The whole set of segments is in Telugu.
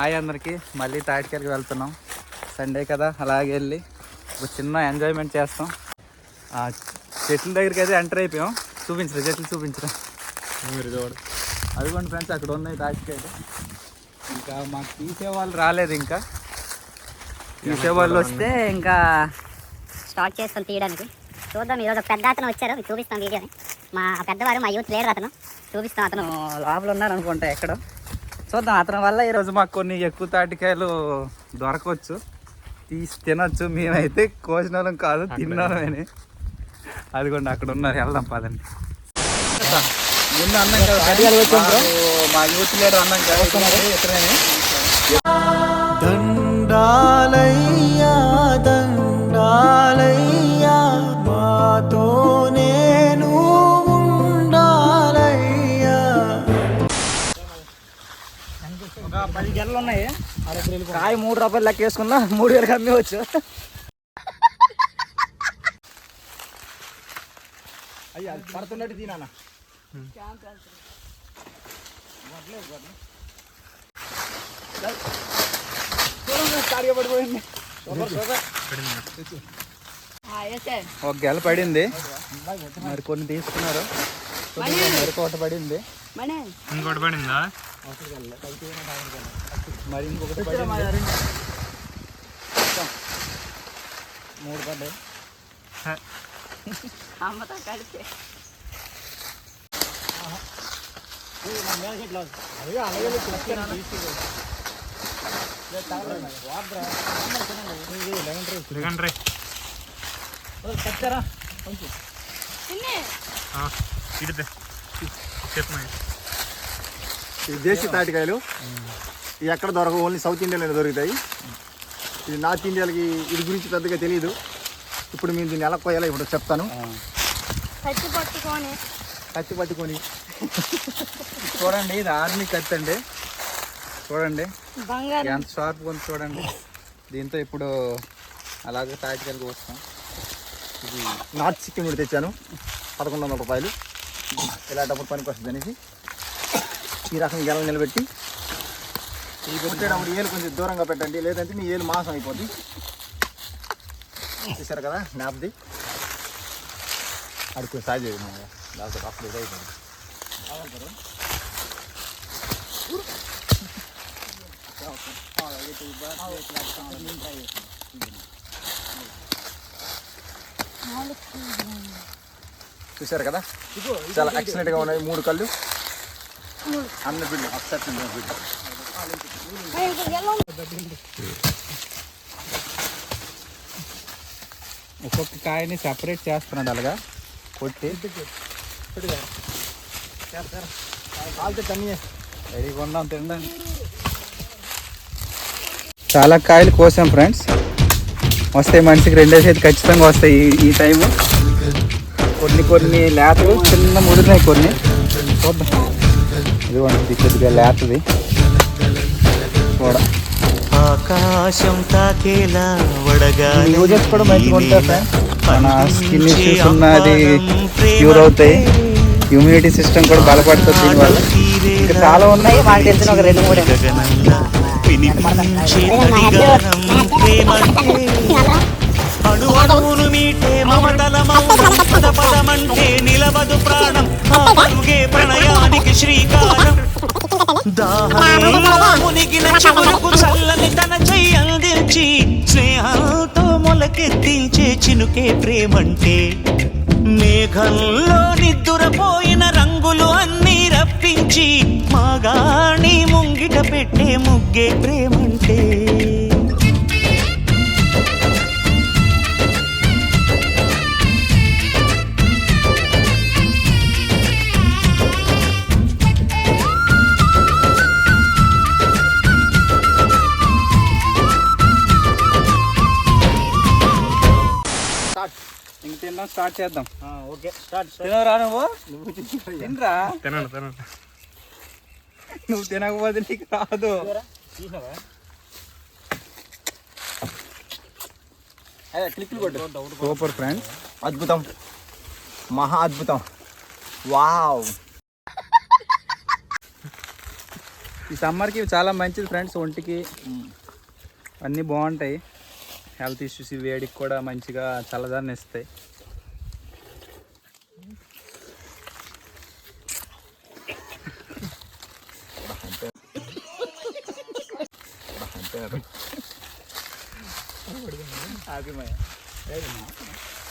హాయ్ అందరికి. మళ్ళీ తాటికెళ్ళకి వెళ్తున్నాం. సండే కదా అలాగే వెళ్ళి ఒక చిన్న ఎంజాయ్మెంట్ చేస్తాం. ఆ చెట్ల దగ్గరికి అయితే ఎంటర్ అయిపోయాం. చూపించరా చెట్లు చూపించరా? మీరు చూడు అదిగోండి ఫ్రెండ్స్ అక్కడ ఉన్నాయి తాటికాయలు. ఇంకా మాకు తీసే వాళ్ళు రాలేదు ఇంకా. తీసే వాళ్ళు వస్తే ఇంకా స్టార్ట్ చేస్తాం తీయడానికి. చూద్దాం ఈరోజు పెద్ద అతను వచ్చారు. చూపిస్తాం వీడియోని. మా పెద్దవారు మా యూత్ లేరు అతను. చూపిస్తాం అతను. లోపల ఉన్నారు అనుకుంటా ఎక్కడో. చూద్దాం అతని వల్ల ఈరోజు మాకు కొన్ని ఎక్కువ తాటికాయలు దొరకవచ్చు. తీసి తినొచ్చు. మేమైతే కోసిన వాళ్ళం కాదు తిన్నామని అదిగోండి అక్కడ ఉన్నారు. వెళ్దాం పదండి. ముందు అన్నం కదా మా యూత్ లీడర్ అన్నం కదా దండాలయ్యా గెలలు ఉన్నాయి కాయ మూడు రూపాయలు లెక్క వేసుకున్నా మూడు వేలకు అమ్మేవచ్చు. అయ్యా పడుతున్నట్టు తినానా ఒక గెల పడింది. మరి కొన్ని తీసుకున్నారు. మరి కోట పడింది. ఇంకోటి పడిందా? మరి ఇంకొకటి మూడు పడ్డాయి. అమ్మతో రే ఇడితే. చెప్పు ఇది దేశీ తాటికాయలు. ఇవి ఎక్కడ దొరకవు ఓన్లీ సౌత్ ఇండియాలోనే దొరుకుతాయి. ఇది నార్త్ ఇండియాలకి ఇది గురించి పెద్దగా తెలియదు ఇప్పుడు మేము దీన్ని ఎలా కోయాలో ఇప్పుడు చెప్తాను. కత్తి పట్టుకొని. కత్తి పట్టుకొని. చూడండి ఇది ఆర్మీ కత్తి అండి. చూడండి. బంగారం. ఎంత షార్ప్ ఉంది చూడండి. దీంతో ఇప్పుడు అలాగే తాటికెళ్ళి వస్తాం. ఇది నార్త్ సిక్కిం నుండి తెచ్చాను. పదకొండు వందల రూపాయలు. ఇలాంటప్పుడు పనికి వస్తుంది అనేసి ఈ రకం గెల నిలబెట్టి ఈ ఏలు కొంచెం దూరంగా పెట్టండి లేదంటే మీ ఏలు మాసం అయిపోద్ది. చూసారు కదా జ్ఞాపది? అడుగు సాగు చేయండి అప్పుడు ఇది అయిపోయింది. చూసారు కదా? చాలా ఎక్సలెంట్గా ఉన్నాయి మూడు కళ్ళు. అన్న బిడ్డ అప్సెట్ బిడ్డ ఒక్కొక్క కాయని సెపరేట్ చేస్తున్నాడు అలాగా? కొట్టి. కాలితే తన్నియే రెడీగా చాలా కాయలు కోసాం ఫ్రెండ్స్ వస్తాయి మనిషికి రెండేసి అయితే ఖచ్చితంగా వస్తాయి ఈ టైము కొన్ని కొన్ని లేతలు చిన్న ముడినాయి కొన్ని. చూద్దాం. ఇదిగోండి ఇది కొద్దిగా లేతది. కూడా. ఆకాశం తాకేలా వడగాలి. యూజెస్ కూడా మంచిగా ఉంటాయి ఫ్రెండ్స్ మన స్కిన్ ఇష్యూస్ ఉన్నది క్యూర్ అవుతాయి. ఇమ్యూనిటీ సిస్టమ్ కూడా బలపడుతుంది దీనివల్ల. ఇంకా చాలా ఉన్నాయి. మాకు తెలిసిన ఒక రెండు మూడే. మీటే మమతల పద పదమంటే నిలవదు ప్రాణం. ఆ పరుగే ప్రణయానికి శ్రీకారం. దాహమే మునిగిన చివురకు చల్లని తన చెయ్యి అందించి స్నేహంతో మొలకెత్తించే చినుకే ప్రేమంటే. మేఘంలో నిద్దురపోయిన రంగులు అన్నీ రప్పించి మాగాణి ముంగిట పెట్టే ముగ్గే ప్రేమంటే. స్టార్ట్ చేద్దాం. ఓకే స్టార్ట్ తినరా నువ్వు? తినరా? తినండి తినండి నువ్వు తినకపోతే నీకు రాదు. క్లిక్లు కొట్టు. Super friends. అద్భుతం. మహా అద్భుతం. వావ్. ఈ సమ్మర్కి చాలా మంచిది ఫ్రెండ్స్ ఒంటికి. అన్నీ బాగుంటాయి. హెల్త్ ఇష్యూస్ వేడికి కూడా మంచిగా చల్లదాన్ని ఇస్తాయి.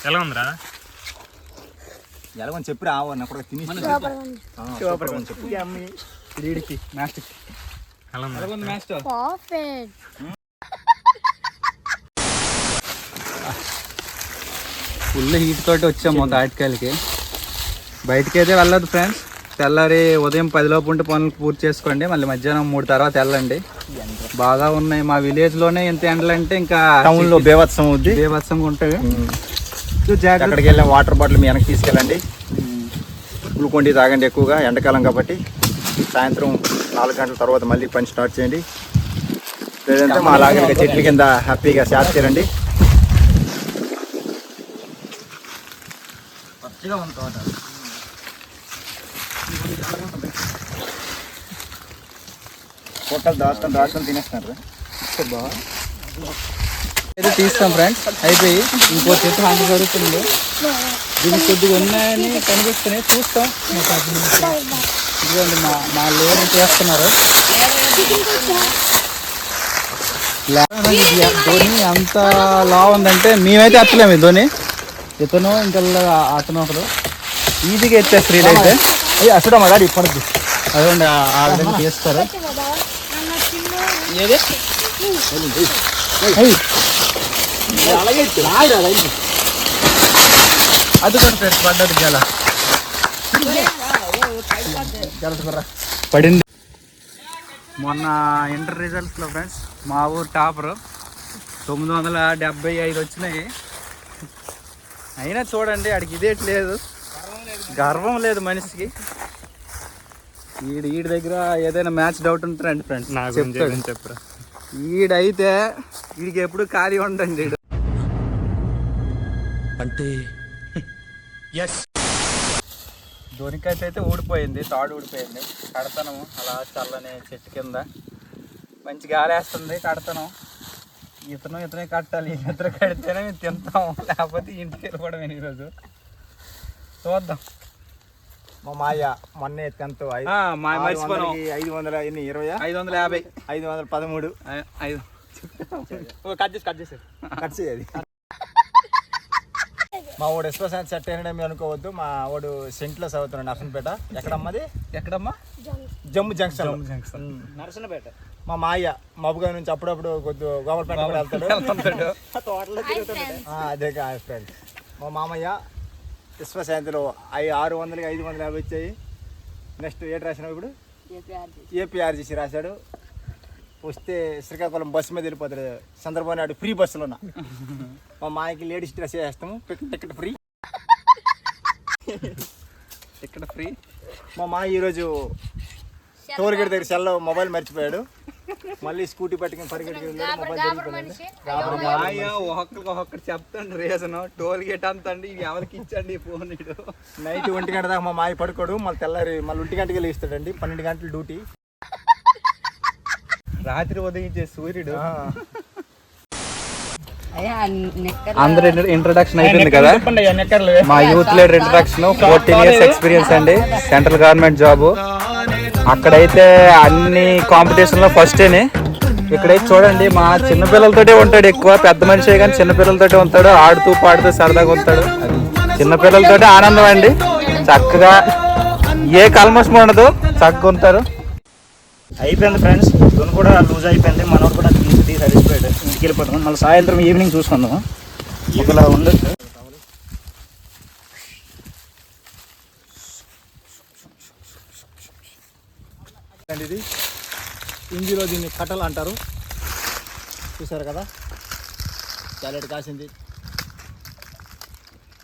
ఎలా ఉందిరా? ఎలాగని చెప్పి రావు అన్న అప్పుడు తిని. చెప్పు ఎలా ఉంది? మాస్టర్ ఫుల్ హీట్ తోటి వచ్చాము తాటికాయలకి. బయటికి అయితే వెళ్ళదు ఫ్రెండ్స్ తెల్లారి ఉదయం పదిలోపు ఉంటే పనులు పూర్తి చేసుకోండి. మళ్ళీ మధ్యాహ్నం మూడు తర్వాత వెళ్ళండి. బాగా ఉన్నాయి. మా విలేజ్లోనే ఇంత ఎండలు అంటే ఇంకా టౌన్లో బేవత్సం అవుద్ది బేభత్సంగా ఉంటాయి అక్కడికి వెళ్ళిన వాటర్ బాటిల్ మీ వెనక్కి తీసుకెళ్ళండి. గ్లూకోన్ డి తాగండి ఎక్కువగా ఎండాకాలం కాబట్టి. సాయంత్రం నాలుగు గంటల తర్వాత మళ్ళీ పని స్టార్ట్ చేయండి. లేదంటే మా లాగా చెట్ల కింద హ్యాపీగా శాట్ చేయండి. పచ్చిగా ఉంది తోట. పొట్టలు దాచుకొని దాచుకొని తినేస్తున్నారు. అయితే తీస్తాం ఫ్రెండ్స్ అయిపోయి ఇంకో చెట్టు హంగ జరుగుతుంది. దీనికి కొద్దిగా ఉన్నాయని కనిపిస్తున్నాయి చూస్తాం. ఇదిగోండి మా మా లేరు చేస్తున్నారు. ధోని అంత లా ఉందంటే మేమైతే ఎత్తలేము ధోని. ఇతను ఇంకా అతను ఒకడు. ఈజీగా ఎత్తేస్తారు వీళ్ళైతే అయ్యి అసలు మా డాడీ ఇప్పటికి. అదండి ఆ- విధంగా తీస్తారు. ఏది అది కూడా ఫ్రెండ్స్ పడ్డది గల పడింది మొన్న ఇంటర్ రిజల్ట్స్లో ఫ్రెండ్స్ మా ఊరు టాపర్ తొమ్మిది వందల డెబ్బై ఐదు వచ్చినాయి. అయినా చూడండి ఆడికి ఇదేట్లేదు గర్వం లేదు మనిషికి. ఈడు ఈడి దగ్గర ఏదైనా మ్యాచ్ డౌట్ ఉంటే రండి ఫ్రెండ్స్ నా గురించి చెప్తాడు. చెప్పురా? ఈడైతే వీడికి ఎప్పుడు ఖాళీ ఉండండి ఈడు. అంటే దొరికైతే అయితే ఊడిపోయింది తాడు ఊడిపోయింది. కడతనము అలా చల్లని చెట్టు కింద. మంచి గాలి వేస్తుంది కడతనం. ఇతను ఇతనే కట్టాలి ఇద్దరు కడితేనే మేము తింటాం. లేకపోతే ఇంటికి వెళ్ళిపోవడం ఈరోజు. చూద్దాం. మా మాయ మొన్నే టెన్త్ ఐదు వందల ఎన్ని? ఇరవై ఐదు వందల యాభై. ఐదు వందల పదమూడు. ఐదు. కట్ చేసి కట్ చేసి. కట్ చేయాలి. మా వాడు ఎస్ప్రెస్ సెట్ అయినా మీరు అనుకోవద్దు. మా వాడు సెంట్లో చదువుతున్నాడు నర్సంపేట ఎక్కడమ్మది? ఎక్కడమ్మా? జమ్ము జంక్షన్. జంక్షన్. నరసనపేట మా మాయ మబ్బుగా నుంచి అప్పుడప్పుడు కొద్దిగా గోవర్పేట కూడా వెళ్తాడు. ఆ, అదే ఫ్రెండ్ మా మామయ్య విశ్వశాంతిలో ఐ ఆరు వందలకి ఐదు వందల యాభై వచ్చాయి. నెక్స్ట్ ఏటి రాసినావు ఇప్పుడు? ఏపీఆర్జీసీ రాశాడు. వస్తే శ్రీకాకుళం బస్సు మీద వెళ్ళిపోతాడు. చంద్రబాబు నాయుడు ఫ్రీ బస్సులోన మా మాయకి లేడీస్ డ్రెస్ వేస్తాము టికెట్ ఫ్రీ. ఇక్కడ ఫ్రీ. మా మాయ ఈరోజు టోల్ గేట్ దగ్గర సెల్లో మొబైల్ మర్చిపోయాడు. మళ్ళీ స్కూటీ పట్టుకుని పరిగెట్టుకు వెళ్ళాడు మొబైల్ దొరికిపోయింది మాయ ఒక్కొక్కరికి ఒక్కొక్కటి చెప్తాను రీజన్. టోల్ గేట్ అంత అండి ఇది ఎవరికి ఇచ్చండి ఫోన్ ఇడు. నైట్ ఒంటి గంట దాకా మా మాయ పడుకోడు మళ్ళీ తెల్లారి మళ్ళీ ఒంటి గంటకి లేస్తాడండి పన్నెండు గంటలు డ్యూటీ. రాత్రి ఉదయించే సూర్యుడు. అందరు ఇంట్రడక్షన్ అయిపోయింది కదా? మా youth leader introduction fourteen years experience అండి. సెంట్రల్ గవర్నమెంట్ జాబ్ అక్కడైతే అన్ని కాంపిటీషన్లో ఫస్టేనే ఇక్కడైతే చూడండి మా చిన్నపిల్లలతోటే ఉంటాడు ఎక్కువ పెద్ద మనిషి కానీ చిన్నపిల్లలతోటే ఉంటాడు. ఆడుతూ పాడుతూ సరదాగా ఉంటాడు. చిన్నపిల్లలతోటే ఆనందం అండి. చక్కగా ఏ కల్మషం ఉండదు. చక్కగా ఉంటారు. అయిపోయింది ఫ్రెండ్స్ దున్ కూడా లూజ్ అయిపోయింది. మనోడు కూడా తీసి తీసి అడిగిపోయాడు ఇంటికి వెళ్ళిపోతాం మళ్ళీ సాయంత్రం ఈవినింగ్ చూసుకుందాం. ఇలా ఉండొచ్చు అండి ఇది హిందీలో దీన్ని కట్టలు అంటారు. చూసారు కదా? చాలెట్ కాసింది.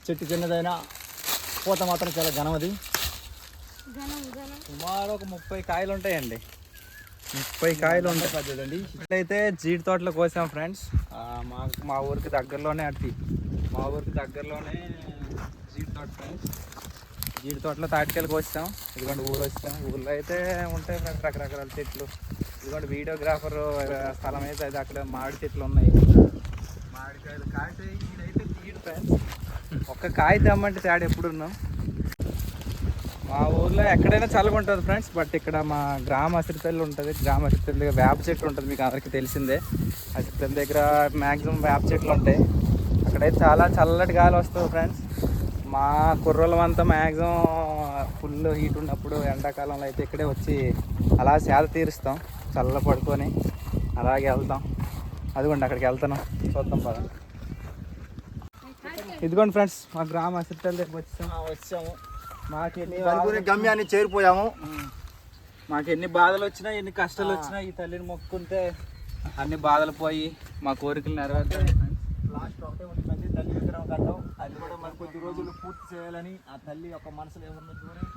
చెట్టు చిన్నదైనా పూత మాత్రం చాలా ఘనమది. సుమారు ఒక ముప్పై కాయలు ఉంటాయండి. ముప్పై కాయలు ఉంటాయి. పెద్దదండి ఇక్కడైతే జీడి తోటలో కోసాం ఫ్రెండ్స్. మా మా ఊరికి దగ్గరలోనే అట్టి. మా ఊరికి దగ్గరలోనే జీడి తోట ఫ్రెండ్స్. జీడి తోటలో తాటికాయలకు వచ్చాం ఇదిగోండి ఊరు వచ్చాం. ఊళ్ళో అయితే ఉంటాయి ఫ్రెండ్స్ రకరకాల చెట్లు. ఇదిగోండి వీడియోగ్రాఫర్ స్థలం అయితే అది అక్కడ మామిడి చెట్లు ఉన్నాయి. మామిడికాయలు కాయతే ఈడైతే తీయడు ఫ్రెండ్స్. ఒక్క కాయ తెమ్మంటే తేడా ఎప్పుడున్నాం. మా ఊర్లో ఎక్కడైనా చల్లగా ఉంటుంది ఫ్రెండ్స్ బట్ ఇక్కడ మా గ్రామ అసిరిపల్లి ఉంటుంది. గ్రామ అసిరిపల్లి దగ్గర వేప చెట్టు ఉంటుంది మీకు అందరికీ తెలిసిందే. అసిరిపల్లి దగ్గర మ్యాక్సిమం వేప చెట్లు ఉంటాయి. అక్కడైతే చాలా చల్లటి గాలి వస్తుంది ఫ్రెండ్స్. మా కుర్రోళ్ళం అంతా మ్యాక్సిమం ఫుల్ హీట్ ఉన్నప్పుడు ఎండాకాలంలో అయితే ఇక్కడే వచ్చి అలా సేద తీరుస్తాం చల్ల పడుకొని అలాగే వెళ్తాం. అదిగోండి అక్కడికి వెళ్తున్నాం. చూద్దాం పద ఇదిగోండి ఫ్రెండ్స్ మా గ్రామ అసిరిపల్లి దగ్గర వచ్చాం. వచ్చాము. మాకు గమ్యాన్ని చేరిపోయాము. మాకు ఎన్ని బాధలు వచ్చినా ఎన్ని కష్టాలు వచ్చినా ఈ తల్లిని మొక్కుంటే అన్ని బాధలు పోయి మా కోరికలు నెరవేరుతాయి లాస్ట్ ఒకటే ఉంటుంది తల్లి విగ్రహం కట్టడం అది కూడా మరి కొద్ది రోజులు పూర్తి చేయాలని ఆ తల్లి యొక్క మనసులో ఏమన్నా చూడండి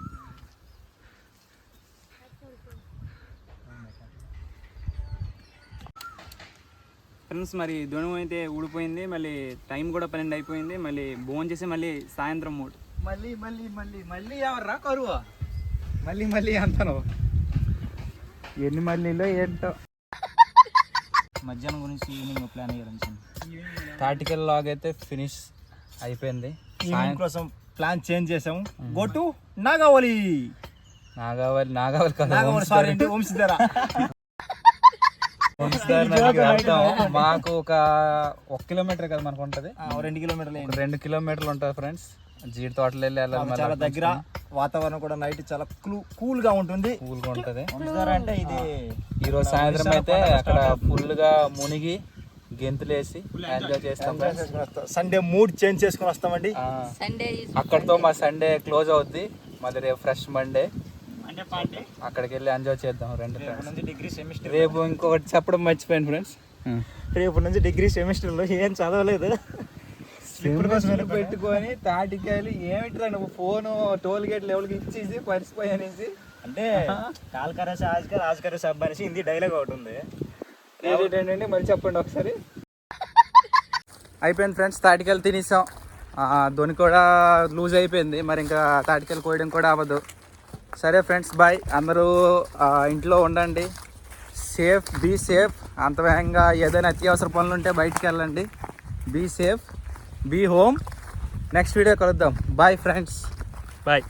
ఫ్రెండ్స్ మరి ధనువు అయితే ఊడిపోయింది మళ్ళీ టైం కూడా పన్నెండు అయిపోయింది మళ్ళీ భోజనం చేసి మళ్ళీ సాయంత్రం మూడు. మళ్ళీ మళ్ళీ మళ్ళీ మళ్ళీ ఎవర్రా కరువు? మళ్ళీ మళ్ళీ అంటాను ఎన్ని మళ్ళీలో ఏంటో. మధ్యాహ్నం గురించి ఈవినింగ్ ప్లాన్ అయ్యారు తాటికల్ లాగ్ అయితే ఫినిష్ అయిపోయింది. ఈవినింగ్ కోసం ప్లాన్ చేంజ్ చేసాము గో టు నాగావళి. నాగావళి నాగావళి కాదు, నాగావళి సారీ. అంటే వంశధార. మాకు ఒక ఒక కిలోమీటర్ కదా మనకు ఉంటది. రెండు కిలోమీటర్లు రెండు కిలోమీటర్లు ఉంటుంది ఫ్రెండ్స్. జీడి తోటలు వెళ్ళి వెళ్ళాలి చాలా దగ్గర వాతావరణం కూడా నైట్ చాలా కూల్ కూల్గా ఉంటుంది. కూల్గా ఉంటుంది. వంశధార అంటే ఇది ఈ రోజు సాయంత్రం అయితే అక్కడ ఫుల్గా మునిగి గెంతులేసి ఎంజాయ్ చేస్తాం ఫ్రెండ్స్ సండే మూడ్ చేంజ్ చేసుకొని వస్తామండి ఆ, అక్కడితో మా సండే క్లోజ్ అవుద్ది. మళ్ళీ రేపు ఫ్రెష్ మండే అంటే అక్కడికి వెళ్ళి ఎంజాయ్ చేద్దాం రెండు ఫ్రెండ్స్ నుంచి డిగ్రీ సెమిస్టర్ రేపు ఇంకొకటి చెప్పడం మర్చిపోయాను ఫ్రెండ్స్ రేపు నుంచి డిగ్రీ సెమిస్టర్లో ఏం చదవలేదు. పెట్టుకొని తాటికాయలు ఏమిట్రా నువ్వు? ఫోన్ టోల్ గేట్ లెవెల్కి ఇచ్చేసి పరిచిపోయానేసి. అంటే కాల్ కరేసి ఆజ్ కర్ ఆజ్ కరేసి అబ్బా అనేసి హిందీ డైలాగ్ ఒకటి ఉంది. ఏంటంటే మళ్ళీ చెప్పండి ఒకసారి. అయిపోయింది ఫ్రెండ్స్ తాటికాయలు తినేసాం. ఆ, ధోని కూడా లూజ్ అయిపోయింది. మరి ఇంకా తాటికాయలు కోయడం కూడా అవ్వదు. సరే ఫ్రెండ్స్ బాయ్. అందరూ ఇంట్లో ఉండండి. Safe be safe. అంత వేగంగా ఏదైనా అత్యవసర పనులు ఉంటే బయటికి వెళ్ళండి. Be safe be home. Next video కలుద్దాం. Bye friends. బాయ్.